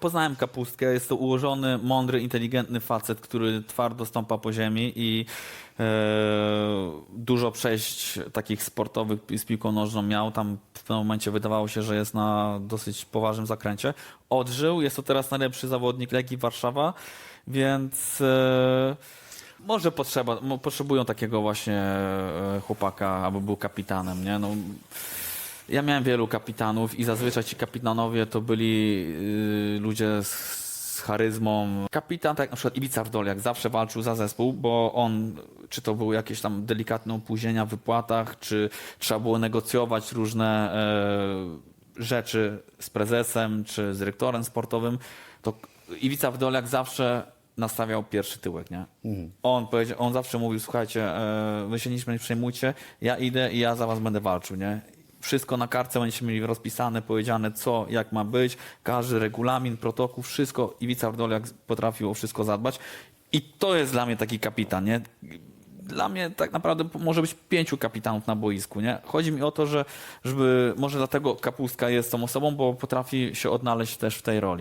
Poznałem Kapustkę, jest to ułożony, mądry, inteligentny facet, który twardo stąpa po ziemi i e, dużo przejść takich sportowych z piłką nożną miał. Tam w pewnym momencie wydawało się, że jest na dosyć poważnym zakręcie. Odżył, jest to teraz najlepszy zawodnik Legii Warszawa, więc e, może potrzeba, potrzebują takiego właśnie e, chłopaka, aby był kapitanem, nie? No, ja miałem wielu kapitanów i zazwyczaj ci kapitanowie to byli y, ludzie z, z charyzmą. Kapitan, tak jak na przykład Iwica Wdoliak, zawsze walczył za zespół, bo on, czy to były jakieś tam delikatne opóźnienia w wypłatach, czy trzeba było negocjować różne e, rzeczy z prezesem, czy z dyrektorem sportowym, to Iwica Wdoliak zawsze nastawiał pierwszy tyłek, nie? On powiedział, on zawsze mówił, słuchajcie, e, wy się niczym nie przejmujcie, ja idę i ja za was będę walczył, nie? Wszystko na kartce będziecie mieli rozpisane, powiedziane co, jak ma być, każdy regulamin, protokół, wszystko. Iwica Wdoliak potrafił o wszystko zadbać. I to jest dla mnie taki kapitan, nie? Dla mnie tak naprawdę może być pięciu kapitanów na boisku, nie? Chodzi mi o to, że żeby, może dlatego Kapustka jest tą osobą, bo potrafi się odnaleźć też w tej roli.